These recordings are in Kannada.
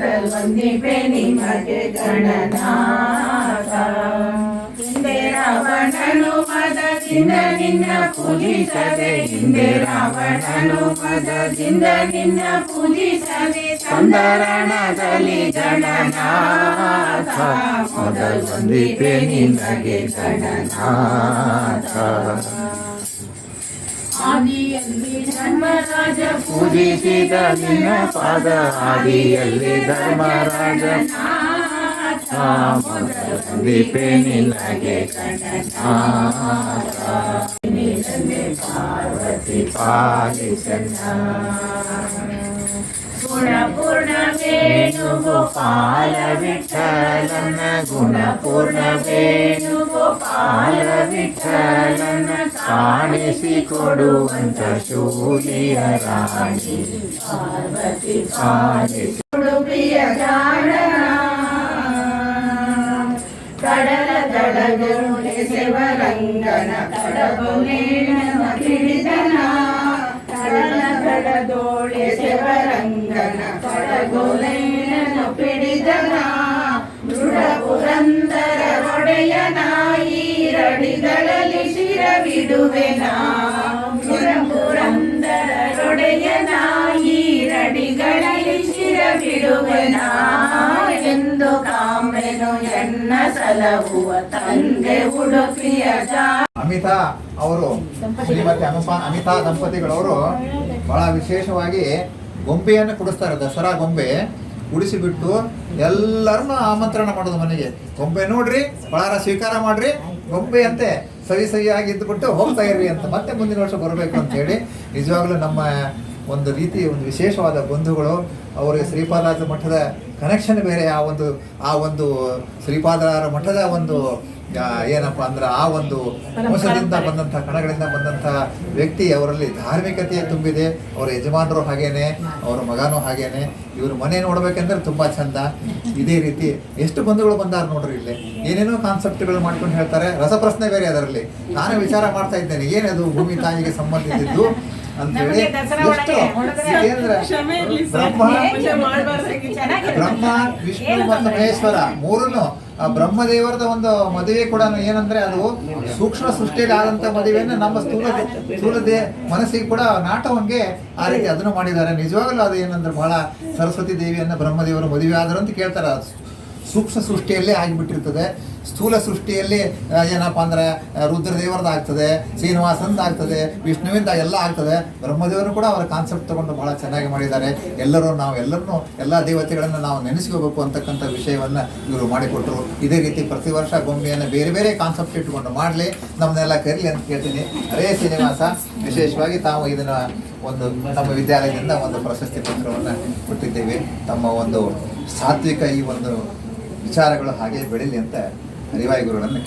ಮೊದಲು ವಂದಿಪೆ ನಿಮಗೆ ಗಣನಾಥ ಹಿಂದೆ ರಾವಣನು ಮದದಿಂದ ನಿನ್ನ ಪೂಜಿಸದೆ ಹಿಂದೆ ರಾವಣನು ಮದದಿಂದ ನಿನ್ನ ಪೂಜಿಸದೆ ಸಂದರಣದಲ್ಲಿ ಗಣನಾಥ ಮೊದಲು ವಂದಿಪೆ ನಿಮಗೆ ಗಣನಾಥ ಆದಿಯಲ್ಲಿ ಧರ್ಮರಾಜ ಪೂಜಿಸಿದ ನಿನ್ನ ಪಾದ ಆದಿಯಲ್ಲಿ ಧರ್ಮರಾಜ ದೀಪೆ ನಿನಗೆ ಪಾರ್ವತಿ ಪಾಲಿಸನ್ನ ಗುಣಪೂರ್ಣ ವೇಣುಗೋಪಾಲ ವಿಠಲನ ಗುಣಪೂರ್ಣ ವೇಣುಗೋಪಾಲ ವಿಠಲನ ಕಾಣಿಸಿಕೊಡುವಂತ ಶೂಲಿಯ ರಾಣಿ ಪಾರ್ವತಿ ಕಾಣಿಸಿ ಉಡುಪಿಯ ಜಾಣನ ಕಡಲ ದಡಗೋಲೆ ಶಿವರಂಗನ ಕಡಗೊಲೇನ ಕಿಡಿದನ ಶಿವರಂಗನ ಕಡಗೊಲೇನ ಪಿಡಿದನ? ದೃಢ ಪುರಂದರ ಒಡೆಯ ನಾಯಿರಡಿಗಳಲ್ಲಿ ಶಿರವಿಡುವೆನ? ದೃಢ ಪುರಂದರ ಒಡೆಯ ಈರಡಿಗಳಲ್ಲಿ ಶಿರವಿಡುವೆನ? ಎಂದು ಕಾಮೆನು ಎನ್ನ ಸಲಹುವ ತಂದೆ ಉಡುಪಿಯ ಅಮಿತಾ ಅವರು ಶ್ರೀಮತಿ ಅನುಪಾ ಅಮಿತಾ ದಂಪತಿಗಳವರು ಬಹಳ ವಿಶೇಷವಾಗಿ ಗೊಂಬೆಯನ್ನು ಕುಡಿಸ್ತಾರೆ, ದಸರಾ ಗೊಂಬೆ ಕುಡಿಸಿಬಿಟ್ಟು ಎಲ್ಲರನ್ನೂ ಆಮಂತ್ರಣ ಮಾಡೋದು ಮನೆಗೆ. ಗೊಂಬೆ ನೋಡ್ರಿ ಬಹಳ ಸ್ವೀಕಾರ ಮಾಡ್ರಿ ಗೊಂಬೆ ಅಂತೆ ಸವಿ ಸವಿಯಾಗಿ ಇದ್ದುಬಿಟ್ಟು ಹೋಗ್ತಾ ಇರ್ರಿ ಅಂತ ಮತ್ತೆ ಮುಂದಿನ ವರ್ಷ ಬರಬೇಕು ಅಂತ ಹೇಳಿ ನಿಜವಾಗ್ಲೂ ನಮ್ಮ ಒಂದು ರೀತಿ ಒಂದು ವಿಶೇಷವಾದ ಬಂಧುಗಳು ಅವರಿಗೆ ಶ್ರೀಪಾದರಾಜ ಮಠದ ಕನೆಕ್ಷನ್ ಬೇರೆ ಆ ಒಂದು ಆ ಒಂದು ಶ್ರೀಪಾದರ ಮಠದ ಒಂದು ಏನಪ್ಪ ಅಂದ್ರೆ ಆ ಒಂದು ಮೋಸದಿಂದ ಬಂದಂಥ ಕಣಗಳಿಂದ ಬಂದಂಥ ವ್ಯಕ್ತಿ ಅವರಲ್ಲಿ ಧಾರ್ಮಿಕತೆ ತುಂಬಿದೆ. ಅವರ ಯಜಮಾನರು ಹಾಗೇನೆ ಅವರ ಮಗನೂ ಹಾಗೇನೆ. ಇವರು ಮನೆ ನೋಡ್ಬೇಕಂದ್ರೆ ತುಂಬಾ ಚಂದ. ಇದೇ ರೀತಿ ಎಷ್ಟು ಬಂಧುಗಳು ಬಂದಾರ ನೋಡ್ರಿ ಇಲ್ಲಿ. ಏನೇನೋ ಕಾನ್ಸೆಪ್ಟ್ಗಳು ಮಾಡ್ಕೊಂಡು ಹೇಳ್ತಾರೆ. ರಸಪ್ರಶ್ನೆ ಬೇರೆ ಅದರಲ್ಲಿ. ನಾನು ವಿಚಾರ ಮಾಡ್ತಾ ಇದ್ದೇನೆ. ಏನದು ಭೂಮಿ ತಾಯಿಗೆ ಸಂಬಂಧಿಸಿದ್ದು? ಬ್ರಹ್ಮ ವಿಷ್ಣು ಮತ್ತು ಮಹೇಶ್ವರ ಮೂರನ್ನು ಆ ಬ್ರಹ್ಮದೇವರದ ಒಂದು ಮದುವೆ ಕೂಡ ಏನಂದ್ರೆ ಅದು ಸೂಕ್ಷ್ಮ ಸೃಷ್ಟಿಯಲ್ಲಿ ಆದಂತ ಮದುವೆಯನ್ನು ನಮ್ಮ ಸ್ಥೂಲ ಸ್ಥೂಲ ದೇ ಮನಸ್ಸಿಗೆ ಕೂಡ ನಾಟವಂಗೆ ಆ ರೀತಿ ಅದನ್ನು ಮಾಡಿದ್ದಾರೆ. ನಿಜವಾಗಲೂ ಅದು ಏನಂದ್ರೆ ಬಹಳ ಸರಸ್ವತಿ ದೇವಿಯನ್ನು ಬ್ರಹ್ಮದೇವರು ಮದುವೆ ಆದರು ಅಂತ ಕೇಳ್ತಾರೆ. ಸೂಕ್ಷ್ಮ ಸೃಷ್ಟಿಯಲ್ಲೇ ಆಗಿಬಿಟ್ಟಿರ್ತದೆ. ಸ್ಥೂಲ ಸೃಷ್ಟಿಯಲ್ಲಿ ಏನಪ್ಪ ಅಂದ್ರೆ ಆ, ರುದ್ರದೇವರದ್ದು ಆಗ್ತದೆ ಶ್ರೀನಿವಾಸಂದ ಆಗ್ತದೆ ವಿಷ್ಣುವಿಂದ ಎಲ್ಲ ಆಗ್ತದೆ. ಬ್ರಹ್ಮದೇವರು ಕೂಡ ಅವರ ಕಾನ್ಸೆಪ್ಟ್ ತಗೊಂಡು ಬಹಳ ಚೆನ್ನಾಗಿ ಮಾಡಿದ್ದಾರೆ. ಎಲ್ಲರೂ ನಾವು ಎಲ್ಲರನ್ನೂ ಎಲ್ಲ ದೇವತೆಗಳನ್ನು ನಾವು ನೆನೆಸ್ಕೋಬೇಕು ಅಂತಕ್ಕಂಥ ವಿಷಯವನ್ನು ಇವರು ಮಾಡಿಕೊಟ್ರು. ಇದೇ ರೀತಿ ಪ್ರತಿ ವರ್ಷ ಗೊಂಬೆಯನ್ನು ಬೇರೆ ಬೇರೆ ಕಾನ್ಸೆಪ್ಟ್ ಇಟ್ಕೊಂಡು ಮಾಡಲಿ ನಮ್ಮನ್ನೆಲ್ಲ ಕರೀಲಿ ಅಂತ ಕೇಳ್ತೀನಿ ಅರೇ ಶ್ರೀನಿವಾಸ. ವಿಶೇಷವಾಗಿ ತಾವು ಇದನ್ನು ಒಂದು ನಮ್ಮ ವಿದ್ಯಾಲಯದಿಂದ ಒಂದು ಪ್ರಶಸ್ತಿ ಪತ್ರವನ್ನು ಕೊಟ್ಟಿದ್ದೇವೆ. ತಮ್ಮ ಒಂದು ಸಾತ್ವಿಕ ಈ ಒಂದು ವಿಚಾರಗಳು ಹಾಗೆ ಬೆಳೀಲಿ ಅಂತ ಹರಿವಾಯಿ ಗುರುಗಳನ್ನು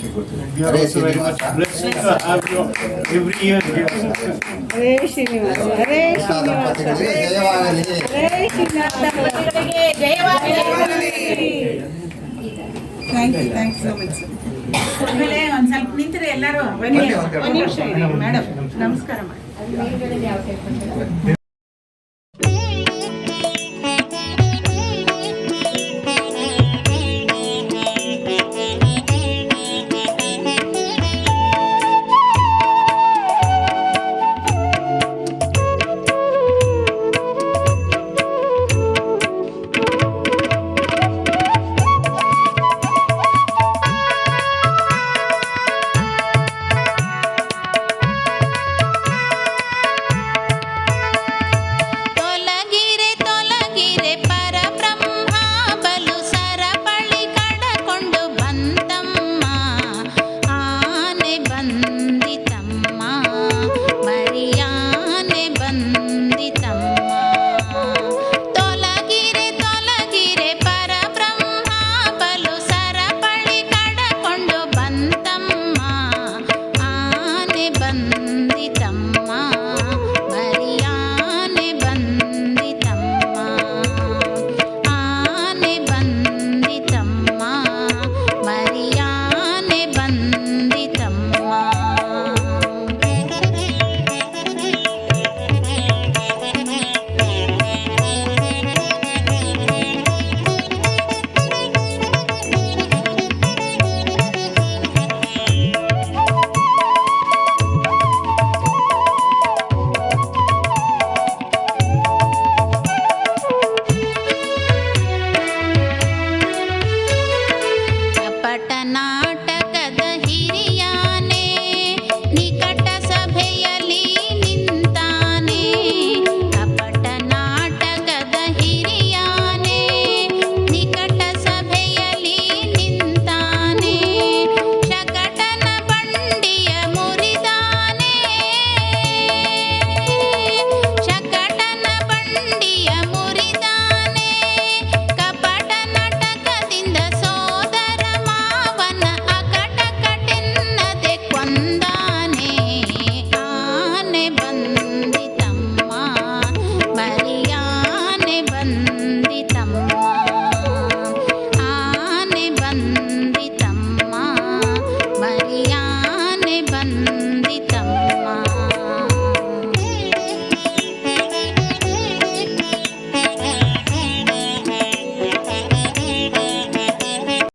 ಆಮೇಲೆ ಒಂದ್ ಸ್ವಲ್ಪ ನಿಂತ್ರಿ ಎಲ್ಲರೂ ಬನ್ನಿ. ಬನ್ನಿ, ಒಂದ್ ಒಂದ್ ನಿಮಿಷ ಮೇಡಮ್ ನಮಸ್ಕಾರ ಮಾಡಿ. ना बन